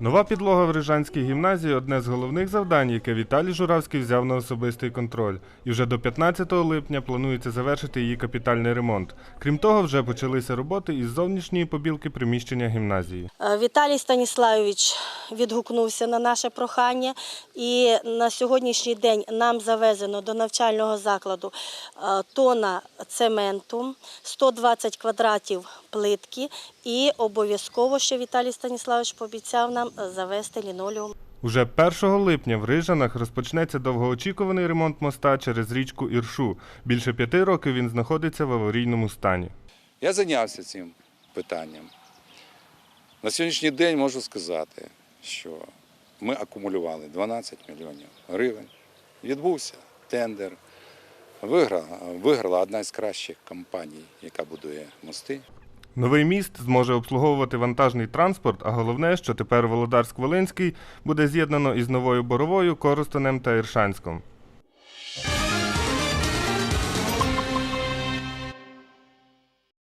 Нова підлога в Рижанській гімназії одне з головних завдань, яке Віталій Журавський взяв на особистий контроль. І вже до 15 липня планується завершити її капітальний ремонт. Крім того, вже почалися роботи із зовнішньої побілки приміщення гімназії. Е, Віталій Станіславович відгукнувся на наше прохання, і на сьогоднішній день нам завезено до навчального закладу е, тона цементу, 120 квадратів плитки, і обов'язково ще Віталій Станіславович пообіцяв нам завести лінолеум. Уже 1 липня в Рижанах розпочнеться довгоочікуваний ремонт моста через річку Іршу. Більше п'яти років він знаходиться в аварійному стані. Я зайнявся цим питанням. На сьогоднішній день можу сказати, що ми акумулювали 12 мільйонів гривень. Відбувся тендер. Виграла, виграла одна з кращих компаній, яка будує мости. Новий міст зможе обслуговувати вантажний транспорт, а головне, що тепер Володарськ-Волинський буде з'єднано із Новою Боровою, Коростенем та Іршанськом.